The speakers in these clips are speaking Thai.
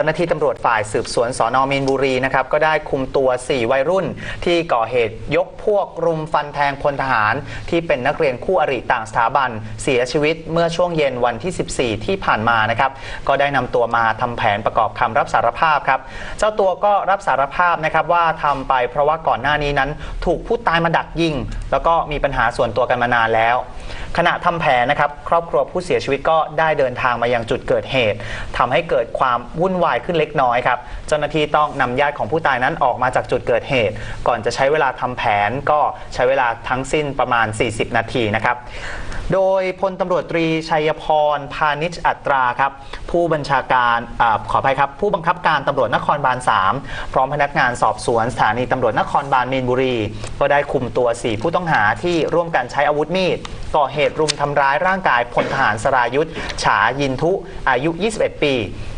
จ้าหน้าที่ตำรวจฝ่ายสืบสวนสอนอมีนบุรีนะครับก็ได้คุมตัว 4 วัยรุ่น ที่ก่อเหตุยกพวกรุมฟันแทงพลทหาร ที่เป็นนักเรียนคู่อริต่างสถาบัน เสียชีวิตเมื่อช่วงเย็นวันที่ 14 ที่ผ่านมานะครับก็ได้นำตัวมาทำแผนประกอบคำรับสารภาพครับเจ้าตัวก็รับสารภาพนะครับว่าทำไปเพราะว่าก่อนหน้านี้นั้น ถูกผู้ตายมาดักยิง แล้วก็มีปัญหาส่วนตัวกันมานานแล้ว ขณะทำแผนนะครับครอบครัวผู้เสียชีวิตก็ได้เดินทางมายังจุดเกิดเหตุทำให้เกิดความวุ่นวายขึ้นเล็กน้อยครับเจ้าหน้าที่ต้องนำญาติของผู้ตายนั้นออกมาจากจุดเกิดเหตุ ก่อนจะใช้เวลาทำแผนก็ใช้เวลาทั้งสิ้นประมาณ 40 นาทีนะครับโดยพลตำรวจตรีชัยพร พาณิชอัตราครับผู้บัญชาการอขออภัยครับ ผู้บังคับการตำรวจนครบาล 3 พร้อมพนักงานสอบสวนสถานีตำรวจนครบาลมีนบุรี ก็ได้คุมตัว 4 ผู้ต้องหาที่ร่วมกันใช้อาวุธมีดก่อเหตุรุมทำร้ายร่างกายพลทหารสรายุทธ์ฉายินทุอายุ 21 ปี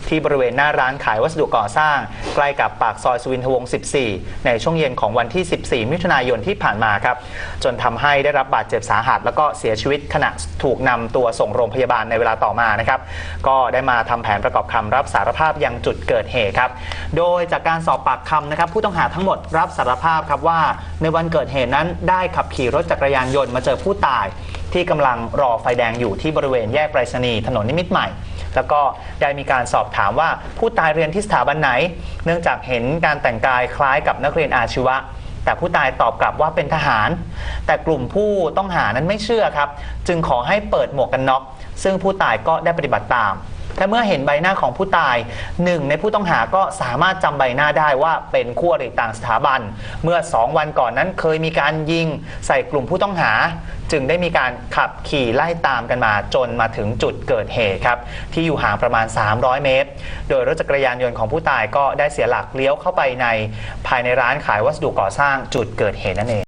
ที่บริเวณหน้าร้านขายวัสดุก่อสร้าง ใกล้กับปากซอยสุวินทวงศ์14 ในช่วงเย็นของวันที่ 14 มิถุนายนที่ผ่านมาครับ จนทำให้ได้รับบาดเจ็บสาหัส แล้วก็เสียชีวิตขณะถูกนำตัวส่งโรงพยาบาลในเวลาต่อมานะครับ ก็ได้มาทำแผนประกอบคำรับสารภาพยังจุดเกิดเหตุครับ โดยจากการสอบปากคำนะครับผู้ต้องหาทั้งหมดรับสารภาพครับว่า ในวันเกิดเหตุนั้นได้ขับขี่รถจักรยานยนต์มาเจอผู้ตาย ที่กำลังรอไฟแดงอยู่ที่บริเวณแยกไปรษณีย์ถนนนิมิตรใหม่ แล้วก็ได้มีการสอบถามว่าผู้ตายเรียนที่สถาบันไหน เนื่องจากเห็นการแต่งกายคล้ายกับนักเรียนอาชีวะ แต่ผู้ตายตอบกลับว่าเป็นทหาร แต่กลุ่มผู้ต้องหานั้นไม่เชื่อครับ จึงขอให้เปิดหมวกกันน็อกซึ่งผู้ตายก็ได้ปฏิบัติตาม แต่เมื่อเห็นใบหน้าของผู้ตายหนึ่งในผู้ต้องหาก็สามารถจำใบหน้าได้ว่าเป็นคู่อริต่างสถาบัน เมื่อ 2 วันก่อนนั้นเคยมีการยิงใส่กลุ่มผู้ต้องหา จึงได้มีการขับขี่ไล่ตามกันมาจนมาถึงจุดเกิดเหตุครับ ที่อยู่ห่างประมาณ 300 เมตร โดยรถจักรยานยนต์ของผู้ตายก็ได้เสียหลักเลี้ยวเข้าไปในภายในร้านขายวัสดุก่อสร้างจุดเกิดเหตุนั่นเอง